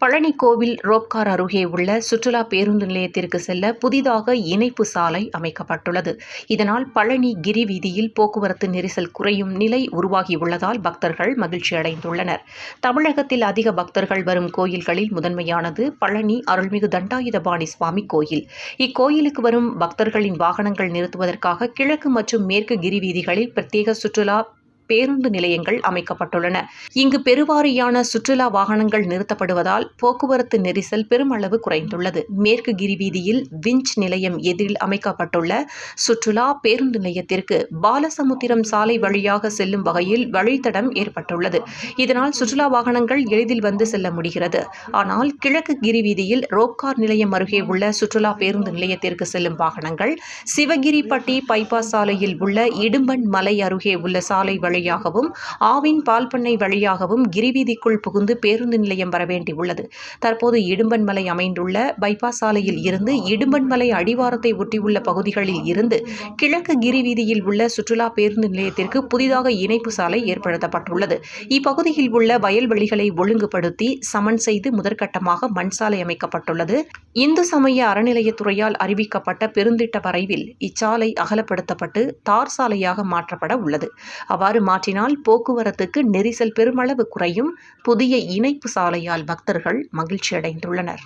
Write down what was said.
பழனி கோவில் ரோப்கார் அருகே உள்ள சுற்றுலா பேருந்து நிலையத்திற்கு செல்ல புதிதாக இணைப்பு சாலை அமைக்கப்பட்டுள்ளது. இதனால் பழனி கிரி வீதியில் போக்குவரத்து நெரிசல் குறையும் நிலை உருவாகியுள்ளதால் பக்தர்கள் மகிழ்ச்சி அடைந்துள்ளனர். தமிழகத்தில் அதிக பக்தர்கள் வரும் கோயில்களில் முதன்மையானது பழனி அருள்மிகு தண்டாயுதபாணி சுவாமி கோயில். இக்கோயிலுக்கு வரும் பக்தர்களின் வாகனங்கள் நிறுத்துவதற்காக கிழக்கு மற்றும் மேற்கு கிரி வீதிகளில் பிரத்யேக சுற்றுலா பேருந்து நிலையங்கள் அமைக்கப்பட்டுள்ளன. இங்கு பெருவாரியான சுற்றுலா வாகனங்கள் நிறுத்தப்படுவதால் போக்குவரத்து நெரிசல் பெருமளவு குறைந்துள்ளது. மேற்கு கிரி வீதியில் விஞ்ச் நிலையம் எதிரில் அமைக்கப்பட்டுள்ள சுற்றுலா பேருந்து நிலையத்திற்கு பாலசமுத்திரம் சாலை வழியாக செல்லும் வகையில் வழித்தடம் ஏற்பட்டுள்ளது. இதனால் சுற்றுலா வாகனங்கள் எளிதில் வந்து செல்ல முடிகிறது. ஆனால் கிழக்கு கிரி வீதியில் ரோப்கார் நிலையம் அருகே உள்ள சுற்றுலா பேருந்து நிலையத்திற்கு செல்லும் வாகனங்கள் சிவகிரிப்பட்டி பைபாஸ் சாலையில் உள்ள இடும்பன் மலை அருகே உள்ள சாலை வழியாகவும் ஆவின் பால் பண்ணை வழியாகவும் கிரிவீதிக்குள் புகுந்து பேருந்து நிலையம் வரவேண்டியுள்ளது தற்போது இடும்பன்மலை அமைந்துள்ள பைபாஸ் சாலையில் இருந்து இடும்பன்மலை அடிவாரத்தை ஒட்டியுள்ள பகுதிகளில் இருந்து கிழக்கு கிரிவீதியில் உள்ள சுற்றுலா பேருந்து நிலையத்திற்கு புதிதாக இணைப்பு சாலை ஏற்படுத்தப்பட்டுள்ளது. இப்பகுதியில் உள்ள வயல்வெளிகளை ஒழுங்குபடுத்தி சமன் செய்து முதற்கட்டமாக மண் சாலை அமைக்கப்பட்டுள்ளது. இந்து சமய அறநிலையத்துறையால் அறிவிக்கப்பட்ட பெருந்திட்ட வரைவில் இச்சாலை அகலப்படுத்தப்பட்டு தார் சாலையாக மாற்றப்பட உள்ளது. அவ்வாறு மாற்றினால் போக்குவரத்துக்கு நெரிசல் பெருமளவு குறையும். புதிய இணைப்பு சாலையால் பக்தர்கள் மகிழ்ச்சி அடைந்துள்ளனர்